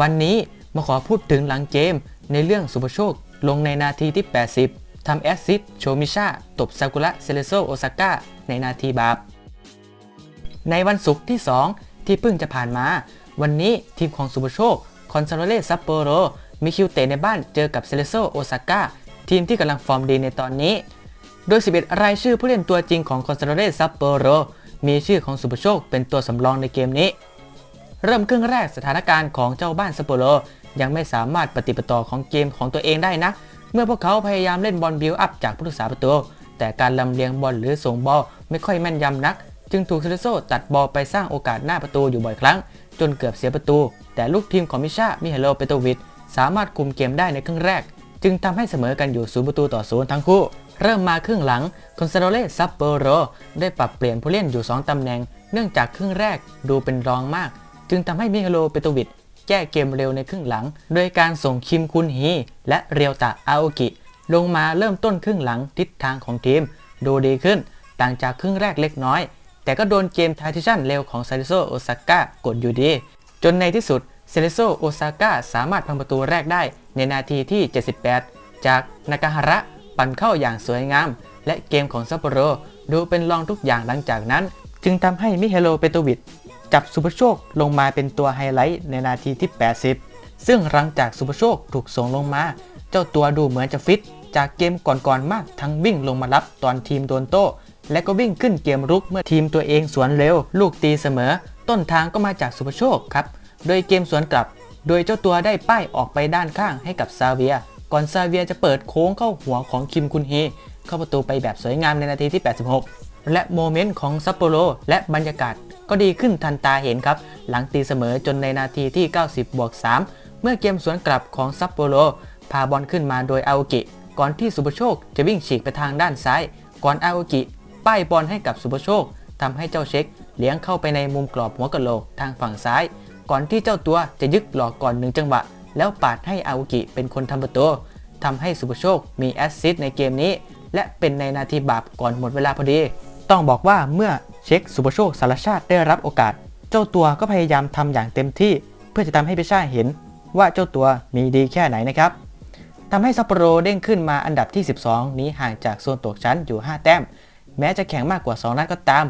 วันนี้มาขอพูดถึงหลังเกมในเรื่องสุภโชค ลงในนาทีที่ 80 ทำแอสซิสต์โชมิชาตบซากุระเซเลโซโอซาก้าในนาทีบาป ในวันศุกร์ที่ 2 ที่เพิ่งจะผ่านมา วันนี้ทีมของสุภโชค คอนซาโรเลซัปโปโรมีคิวเตะในบ้านเจอกับเซเลโซโอซาก้าทีมที่กำลังฟอร์มดีในตอนนี้ โดย 11 รายชื่อผู้เล่นตัวจริงของคอนซาโรเลซัปโปโรมีชื่อของสุภโชคเป็นตัวสำรองในเกมนี้ เริ่มครึ่งแรกสถานการณ์ของเจ้าบ้านซัปโปโรยังไม่สามารถปฏิปต่อของเกมของตัวเองได้นะ เมื่อพวกเขาพยายามเล่นบอลบิวอัพจากผู้รักษาประตู แต่การลำเลียงบอลหรือส่งบอลไม่ค่อยแม่นยำนัก จึงถูกเซเลโซตัดบอลไปสร้างโอกาสหน้าประตูอยู่บ่อยครั้ง จนเกือบเสียประตู แต่ลูกทีมของมิชามิเฮโลเปโตวิชสามารถคุมเกมได้ในครึ่งแรก จึงทำให้เสมอกันอยู่ศูนย์ประตูต่อศูนย์ทั้งคู่ เริ่มมาครึ่งหลังคอนซาโดเลซัปโปโรได้ปรับเปลี่ยนผู้เล่นอยู่ 2ตำแหน่ง เนื่องจากครึ่งแรกดูเป็นรองมาก จึงทำให้มิเฮโลเปโตวิชแก้เกมเร็วในครึ่งหลัง โดยการส่งคิมคุนฮี และเรียวตะอาโอกิ ลงมาเริ่มต้นครึ่งหลังทิศทางของทีม ดูดีขึ้น ต่างจากครึ่งแรกเล็กน้อย แต่ก็โดนเกมทาทิชันเร็วของซาริโซโอซาก้ากดอยู่ดี จนในที่สุดเซเลโซโอซาก้าสามารถพังประตูแรกได้ในนาทีที่ 78 จากนากาฮาระปั่นเข้าอย่างสวยงาม และเกมของซัปโปโรดูเป็นรองทุกอย่างหลังจากนั้น จึงทำให้มิเฮโลเปโตวิช จับสุภโชคลงมาเป็นตัวไฮไลท์ในนาทีที่ 80 ซึ่งหลังจากสุภโชคถูกส่งลงมา เจ้าตัวดูเหมือนจะฟิต จากเกมก่อนๆมากทั้งวิ่งลงมารับตอนทีมโดนโต้ และก็วิ่งขึ้นเกมรุกเมื่อทีมตัวเองสวนเร็ว ลูกตีเสมอ ต้นทางก็มาจากสุภโชคครับ โดยเกมสวนกลับ โดยเจ้าตัวได้ป้ายออกไปด้านข้างให้กับซาเวีย ก่อนซาเวียจะเปิดโค้งเข้าหัวของคิมคุนเฮเข้าประตูไปแบบสวยงามในนาทีที่ 86 และโมเมนต์ของซัปโปโรและบรรยากาศ ก็ดีขึ้นทันตาเห็นครับ หลังตีเสมอจนในนาทีที่ 90บวก3เมื่อเกมสวนกลับของซัปโปโรพาบอลขึ้นมาโดยอาโอกิ ก่อนที่สุภโชคจะวิ่งฉีกไปทางด้านซ้าย ก่อนอาโอกิ ป้ายบอลให้กับสุภโชคทำให้เจ้าเช็คเลี้ยงเข้าไปในมุมกรอบหัวกะโหลกทางฝั่งซ้าย ก่อนที่เจ้าตัวจะยึกหลอกก่อนหนึ่งจังหวะ แล้วปาดให้อาโอกิเป็นคนทำประตูทำให้สุภโชคมีแอสซิสต์ในเกมนี้ และเป็นในนาทีบาปก่อนหมดเวลาพอดี ต้องบอกว่าเมื่อ เช็คสุภโชคสารชาติได้รับโอกาส เจ้าตัวก็พยายามทำอย่างเต็มที่ เพื่อจะทำให้พิชาเห็นว่าเจ้าตัวมีดีแค่ไหนนะครับทำให้ซัปโปโรเด้งขึ้นมาอันดับที่ 12 นี้ห่างจากโซนตกชั้นอยู่ 5 แต้ม แม้จะแข่งมากกว่า 2 นัดก็ตาม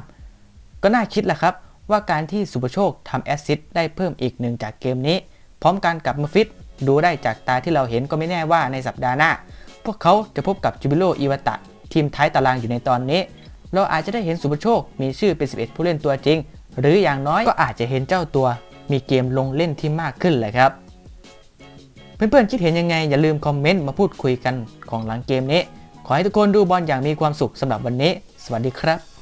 ก็น่าคิดแหละครับ ว่าการที่สุภโชคทำแอสซิสต์ได้เพิ่มอีกหนึ่งจากเกมนี้ พร้อมการกลับมาฟิต ดูได้จากตาที่เราเห็นก็ไม่แน่ว่าในสัปดาห์หน้า พวกเขาจะพบกับจูบิโลอิวาตะทีมท้ายตารางอยู่ในตอนนี้ เราอาจจะได้เห็นสุปโชค มีชื่อเป็น 11 ผู้เล่นตัวจริง หรืออย่างน้อยก็อาจจะเห็นเจ้าตัว มีเกมลงเล่นที่มากขึ้นเลยครับ เพื่อนๆคิดเห็นยังไงอย่าลืมคอมเมนต์มาพูดคุยกันของหลังเกมนี้ ขอให้ทุกคนดูบอลอย่างมีความสุขสำหรับวันนี้ สวัสดีครับ